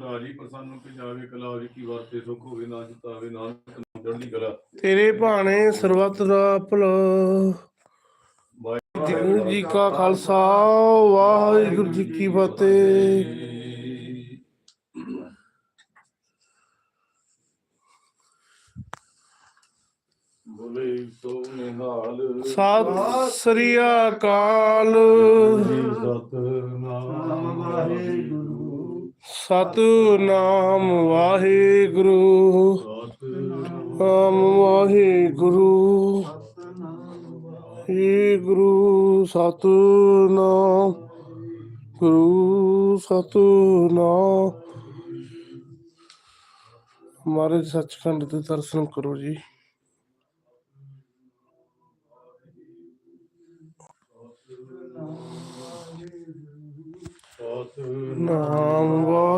ਰਾਜੀ ਪ੍ਰਸੰਨ ਕਿ ਜਾਵੇ ਕਲਾਵੀ ਕੀ ਵਰਤੇ ਸੁਖ ਹੋਵੇ ਨਾ ਜਿਤਾਵੇ ਨਾਨਕ ਚੜ੍ਹਦੀ ਕਲਾ। ਤੇਰੇ ਭਾਣੇ ਸਰਬੱਤ ਦਾ ਭਲਾ। ਵਾਹਿਗੁਰੂ ਜੀ ਕਾ ਖਾਲਸਾ ਵਾਹਿਗੁਰੂ ਜੀ ਕੀ ਫਤਿਹ। ਬੋਲੇ ਸੋ ਨਿਹਾਲ। ਸਤਿ ਸ੍ਰੀ ਅਕਾਲ। ਸਤਨਾਮ ਵਾਹਿਗੁਰੂ। ਸਤਨਾਮ ਵਾਹਿਗੁਰੂ। ਨਾਮ ਵਾਹਿਗੁਰੂ। ਏ ਗੁਰੂ ਸਤਨਾਮ ਗੁਰੂ ਸਤਨਾਮ। ਹਮਾਰੇ ਸੱਚਖੰਡ ਦੇ ਦਰਸ਼ਨ ਕਰੋ ਜੀ। ਨਾਮ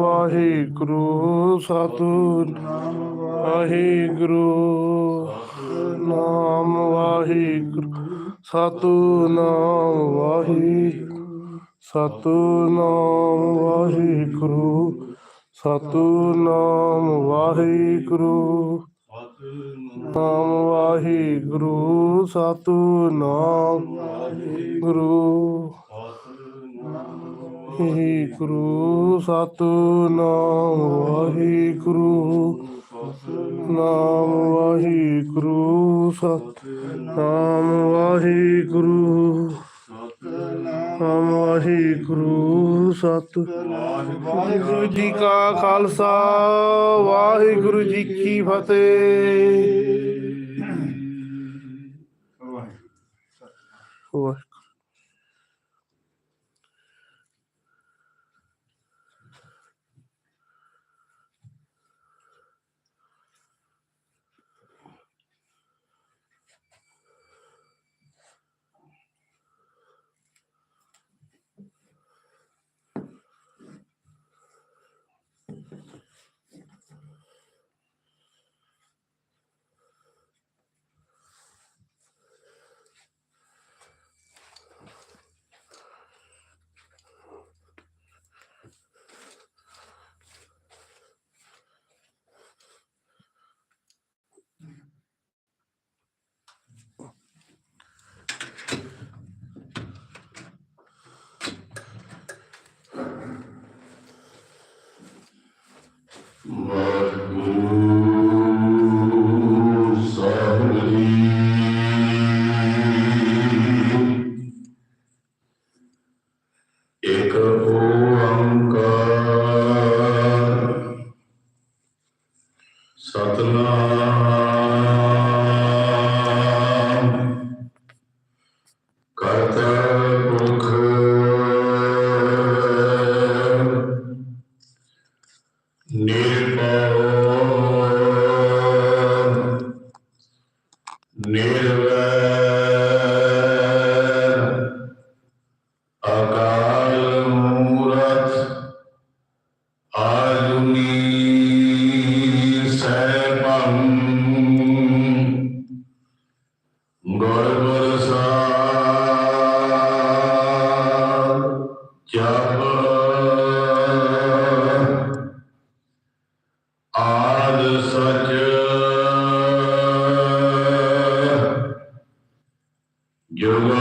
ਵਾਹਿਗੁਰੂ ਸਤਨਾਮ ਵਾਹਿਗੁਰੂ। ਨਾਮ ਵਾਹਿਗੁਰੂ, ਸਤਨਾਮ ਵਾਹਿਗੁਰੂ ਸਤਨਾਮ ਵਾਹਿਗੁਰੂ ਸਤਨਾਮ ਵਾਹਿਗੁਰੂ। ਨਾਮ ਵਾਹਿਗੁਰੂ, ਸਤਨਾਮ ਗੁਰੂ ਵਾਹਿਗੁਰੂ ਸਤਨਾਮ ਵਾਹਿਗੁਰੂ। ਨਾਮ ਵਾਹਿਗੁਰੂ ਸਤਨਾਮ ਵਾਹਿਗੁਰੂ। ਨਾਮ ਵਾਹਿਗੁਰੂ ਸਤ ਵਾਹਿਗੁਰੂ ਜੀ ਕਾ ਖਾਲਸਾ ਵਾਹਿਗੁਰੂ ਜੀ ਕੀ ਫਤਿਹ। ਵਾਹਿਗੁਰੂ। You're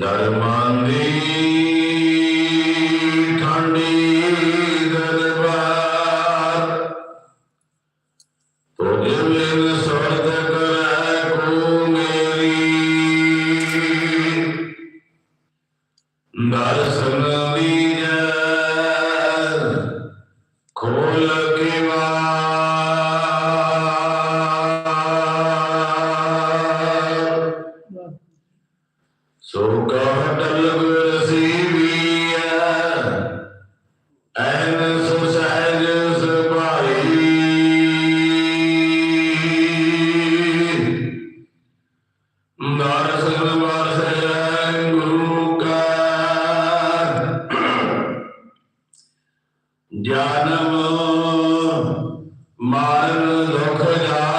ਧਰਮਾਂ ਜਨਮ ਮਰਨ ਦੁਖ ਜਾ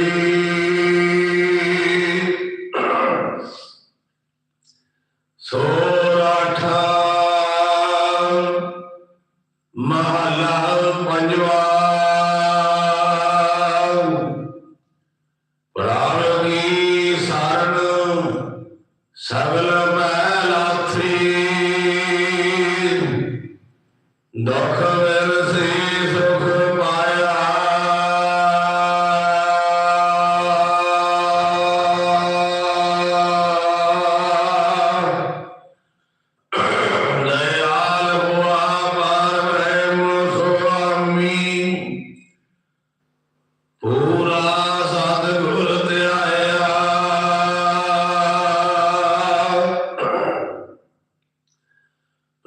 Amen.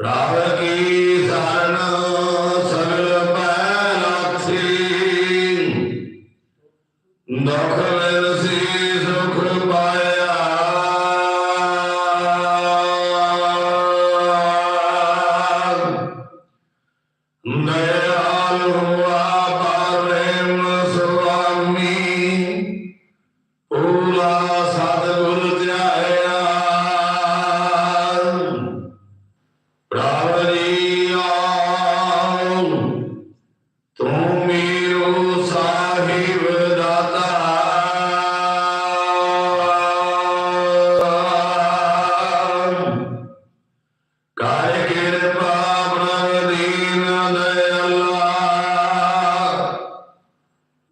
Rahaki.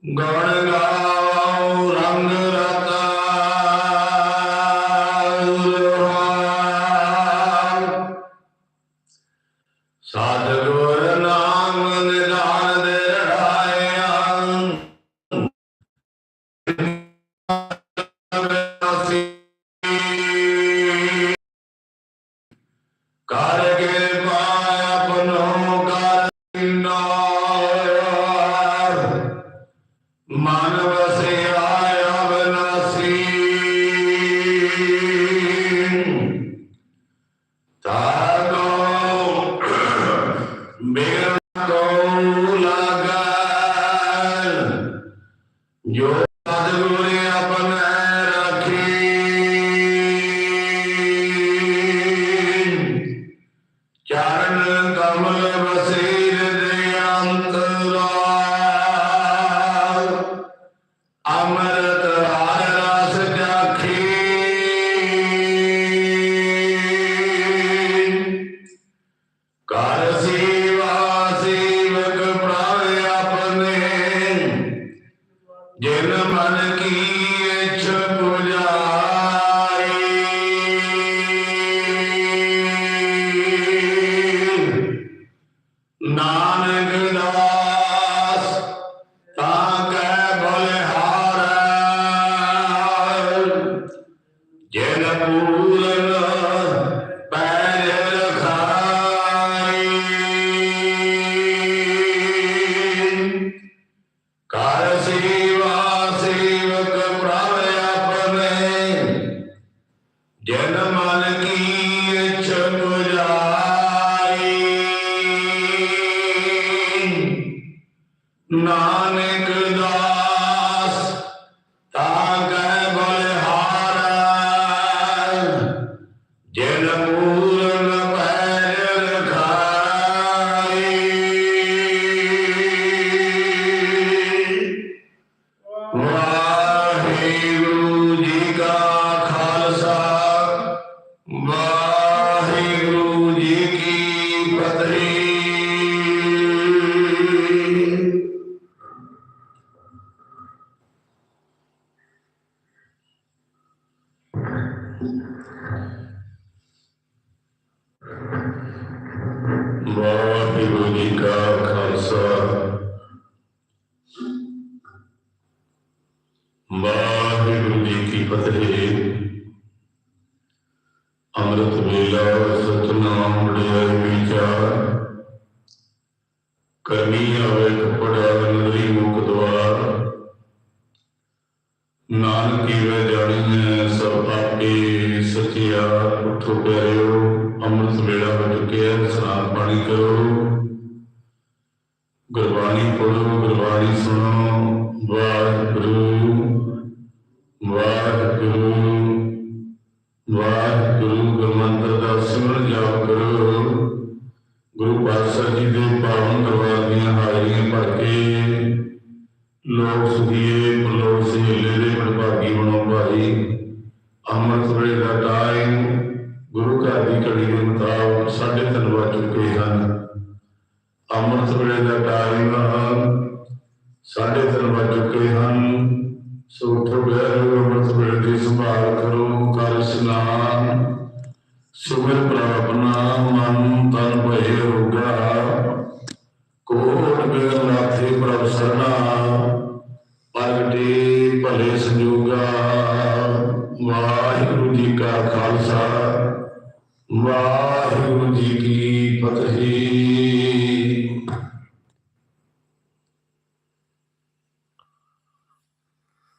गणगाव മാനവ ਵਾਹਿਗੁਰੂ ਜੀ ਕਾ ਖਾਲਸਾ। ਵਾਹਿਗੁਰੂ ਜੀ ਕੀ ਫਤਿਹ। ਅੰਮ੍ਰਿਤ ਵੇਲਾ, ਸਤਨਾਮ ਵਡਿਆਈ ਵਿਚਾਰ ਕਰਨੀ ਆਵੇ ਕਪੜਾ ਨਦਰੀ ਮੁਖ ਦਵਾਰ ਨਾਨਕੀ ਵੇ ਜਾਣੀਐ ਸਭ ਆਪੇ ਸਚਿਆ ਉਠੋ ਪਿਆਰਿਓ, ਅੰਮ੍ਰਿਤ ਵੇਲਾ ਹੋ ਚੁੱਕਿਆ ਸਨਾਨ ਪਾਣੀ ਕਰੋ। ਗੁਰਬਾਣੀ ਪੜੋ ਗੁਰਬਾਣੀ ਸੁਣੋ। ਵਾਹਿਗੁਰੂ ਵਾਹਿਗੁਰੂ ਵਾਹਿਗੁਰੂ, ਗੁਰਮੰਤਰ ਦਾ ਸਿਮਰਨ ਜਾਪ ਕਰੋ। ਗੁਰੂ ਪਾਤਸ਼ਾਹ ਜੀ ਦੇ ਪਾਵਨ ਦਰਬਾਰ ਦੀਆਂ ਹਾਜ਼ਰੀਆਂ ਭਰ ਕੇ ਲੋਕ ਸੁਖੀਏ, ਪਰਲੋਕ ਸਹੇਲੇ ਦੇ ਪ੍ਰਭਾਗੀ ਬਣੋ ਭਾਈ। ਅੰਮ੍ਰਿਤ ਵੇਲੇ ਦਾ ਟਾਈਮ ਗੁਰੂ ਘਰ ਦੀ ਘੜੀ ਦੇ ਮੁਤਾਬਕ ਸਾਢੇ ਤਿੰਨ ਵੱਜ ਚੁੱਕੇ ਹਨ। ਅੰਮ੍ਰਿਤ ਵੇਲੇ ਦਾ ਟਾਈਮ ਸਾਢੇ ਤਿੰਨ ਚੁੱਕੇ ਹਨ। ਸੋ ਉਠੋ ਬਹਿਰੋ ਅੰਮ੍ਰਿਤ ਵੇਲੇ ਦੀ ਸੰਭਾਲ ਕਰੋ ਕਰ ਇਸ਼ਨਾਨ ਸੁਮਰ ਪ੍ਰਾਪਨਾ ਮਨ ਤਨ ਭਏ ਰੋਗਾ।